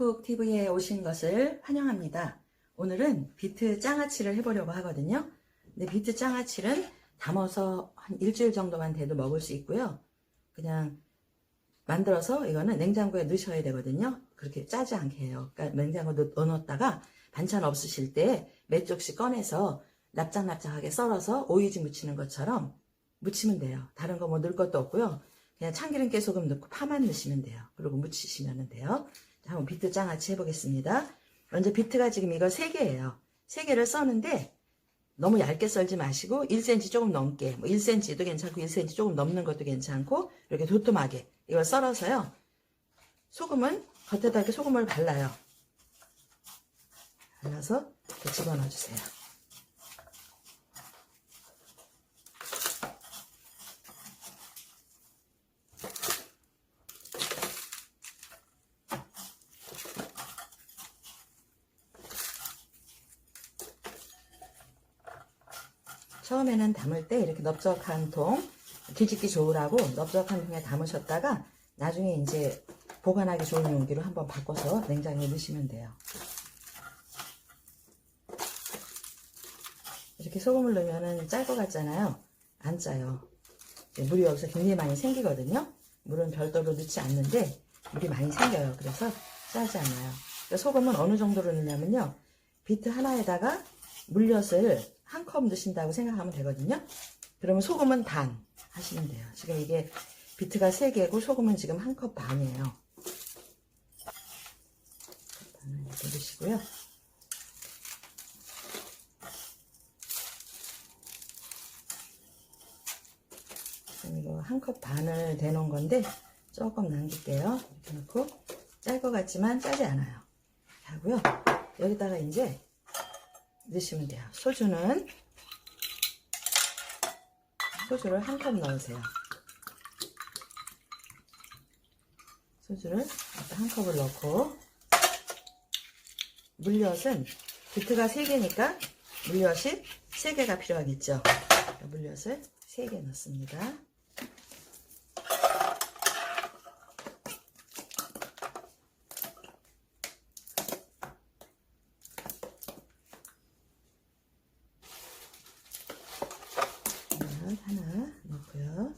홈쿡 TV에 오신 것을 환영합니다. 오늘은 비트 장아찌를 해보려고 하거든요. 근데 비트 장아찌는 담아서 한 일주일 정도만 돼도 먹을 수 있고요. 그냥 만들어서 이거는 냉장고에 넣으셔야 되거든요. 그렇게 짜지 않게 해요. 그러니까 냉장고에 넣어놓다가 반찬 없으실 때 몇 쪽씩 꺼내서 납작납작하게 썰어서 오이지 무치는 것처럼 무치면 돼요. 다른 거 뭐 넣을 것도 없고요. 그냥 참기름 깨소금 넣고 파만 넣으시면 돼요. 그리고 무치시면 돼요. 자, 한번 비트 장아찌 해보겠습니다. 먼저 비트가 지금 이거 3개예요. 3개를 써는데 너무 얇게 썰지 마시고 1cm 조금 넘게 뭐 1cm도 괜찮고 1cm 조금 넘는 것도 괜찮고 이렇게 도톰하게 이걸 썰어서요. 소금은 겉에다 이렇게 소금을 발라요. 발라서 이렇게 집어넣어 주세요. 처음에는 담을 때 이렇게 넓적한 통 뒤집기 좋으라고 넓적한 통에 담으셨다가 나중에 이제 보관하기 좋은 용기로 한번 바꿔서 냉장고에 넣으시면 돼요. 이렇게 소금을 넣으면 짤 것 같잖아요. 안 짜요. 물이 여기서 굉장히 많이 생기거든요. 물은 별도로 넣지 않는데 물이 많이 생겨요. 그래서 짜지 않아요. 그러니까 소금은 어느 정도로 넣냐면요. 비트 하나에다가 물엿을 한 컵 넣으신다고 생각하면 되거든요. 그러면 소금은 반 하시면 돼요. 지금 이게 비트가 3개고 소금은 지금 한 컵 반이에요. 반을 이렇게 넣으시고요. 지금 이거 한 컵 반을 대놓은 건데 조금 남길게요. 이렇게 넣고 짤 것 같지만 짜지 않아요. 하고요. 여기다가 이제 넣으시면 돼요. 소주는 소주를 한 컵 넣으세요. 소주를 한 컵을 넣고 물엿은 비트가 3개니까 물엿이 3개가 필요하겠죠. 물엿을 3개 넣습니다. 물엿 하나 넣고요.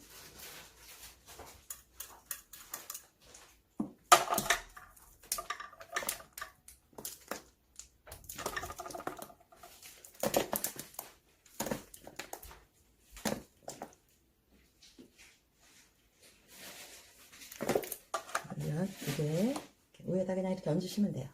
물엿 두개 위에다 그냥 이렇게 얹으시면 돼요.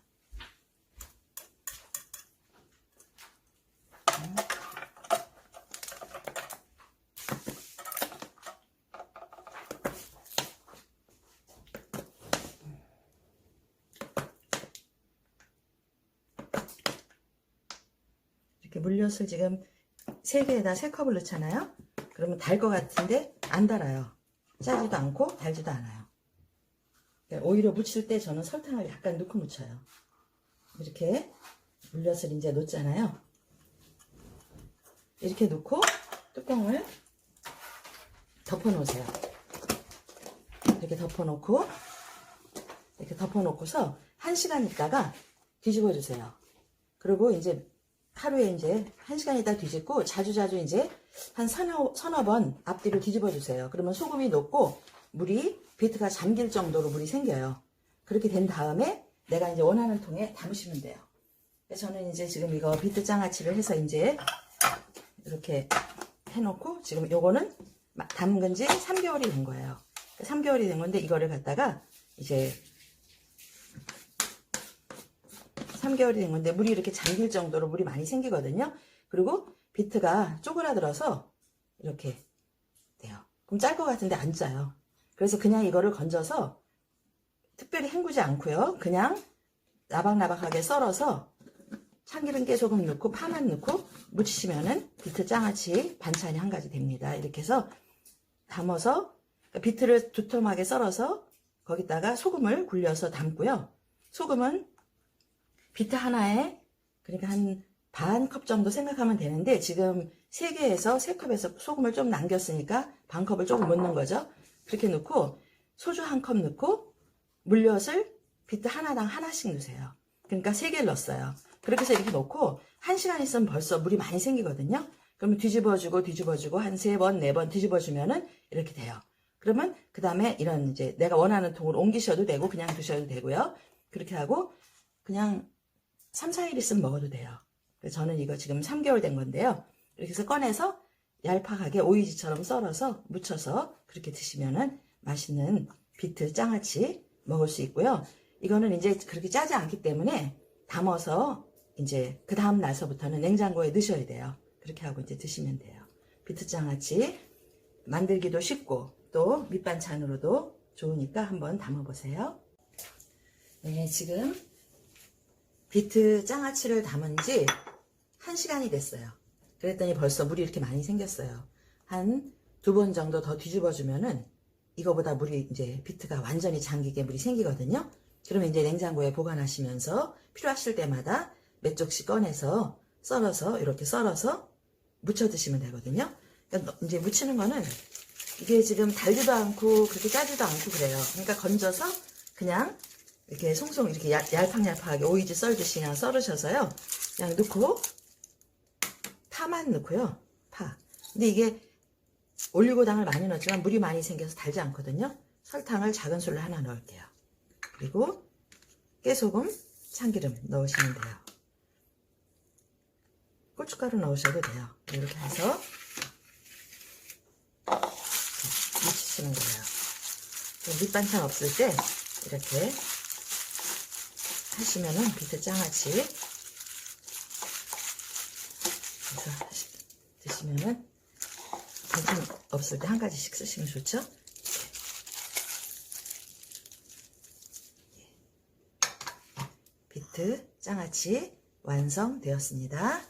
이렇게 물엿을 지금 3개에다 3컵을 넣잖아요. 그러면 달 것 같은데 안 달아요. 짜지도 않고 달지도 않아요. 그러니까 오히려 무칠 때 저는 설탕을 약간 넣고 무쳐요. 이렇게 물엿을 이제 넣잖아요. 이렇게 넣고 뚜껑을 덮어 놓으세요. 이렇게 덮어 놓고 이렇게 덮어 놓고서 1시간 있다가 뒤집어 주세요. 그리고 이제 하루에 이제 1시간 있다 뒤집고 자주자주 이제 한 서너, 서너 번 앞뒤로 뒤집어 주세요. 그러면 소금이 녹고 물이 비트가 잠길 정도로 물이 생겨요. 그렇게 된 다음에 내가 이제 원하는 통에 담으시면 돼요. 저는 이제 지금 이거 비트 장아찌를 해서 이제 이렇게 해놓고 지금 요거는 마- 담근 지 3개월이 된 거예요. 3개월이 된 건데 이거를 갖다가 이제 3개월이 된 건데 물이 이렇게 잠길 정도로 물이 많이 생기거든요. 그리고 비트가 쪼그라들어서 이렇게 돼요. 그럼 짤 것 같은데 안 짜요. 그래서 그냥 이거를 건져서 특별히 헹구지 않고요. 그냥 나박나박하게 썰어서 참기름 깨소금 넣고 파만 넣고 무치시면은 비트 장아찌 반찬이 한 가지 됩니다. 이렇게 해서 담아서 그러니까 비트를 두툼하게 썰어서 거기다가 소금을 굴려서 담고요. 소금은 비트 하나에 그러니까 한 반 컵 정도 생각하면 되는데 지금 3개에서 3컵에서 소금을 좀 남겼으니까 반 컵을 조금 못 넣은 거죠. 그렇게 넣고 소주 한 컵 넣고 물엿을 비트 하나당 하나씩 넣으세요. 그러니까 세 개를 넣었어요. 그렇게 해서 이렇게 넣고 한 시간 있으면 벌써 물이 많이 생기거든요. 그러면 뒤집어주고 뒤집어주고 한 세 번, 네 번 뒤집어주면은 이렇게 돼요. 그러면 그 다음에 이런 이제 내가 원하는 통으로 옮기셔도 되고 그냥 두셔도 되고요. 그렇게 하고 그냥 3, 4일 있으면 먹어도 돼요. 저는 이거 지금 3개월 된 건데요. 이렇게 해서 꺼내서 얄팍하게 오이지처럼 썰어서 무쳐서 그렇게 드시면은 맛있는 비트 장아찌 먹을 수 있고요. 이거는 이제 그렇게 짜지 않기 때문에 담아서 이제 그 다음 날서부터는 냉장고에 넣으셔야 돼요. 그렇게 하고 이제 드시면 돼요. 비트 장아찌 만들기도 쉽고 또 밑반찬으로도 좋으니까 한번 담아보세요. 네, 지금 비트 장아찌를 담은 지 1시간이 됐어요. 그랬더니 벌써 물이 이렇게 많이 생겼어요. 한 두 번 정도 더 뒤집어주면은 이거보다 물이 이제 비트가 완전히 잠기게 물이 생기거든요. 그러면 이제 냉장고에 보관하시면서 필요하실 때마다 몇 쪽씩 꺼내서 썰어서 이렇게 썰어서 무쳐 드시면 되거든요. 그러니까 너- 이제 무치는 거는 이게 지금 달지도 않고 그렇게 짜지도 않고 그래요. 그러니까 건져서 그냥 이렇게 송송 이렇게 얄- 얄팍얄팍하게 오이지 썰듯이 그냥 썰으셔서요. 그냥 넣고 파만 넣고요. 파. 근데 이게 올리고당을 많이 넣었지만 물이 많이 생겨서 달지 않거든요. 설탕을 작은 술로 하나 넣을게요. 그리고 깨소금, 참기름 넣으시면 돼요. 고춧가루 넣으셔도 돼요. 이렇게 해서 무치시는 거예요. 그 밑반찬 없을 때 이렇게 하시면은 비트 장아찌 그래서 하시- 드시면은 반찬 없을 때 한 가지씩 쓰시면 좋죠? 비트 장아찌 완성되었습니다.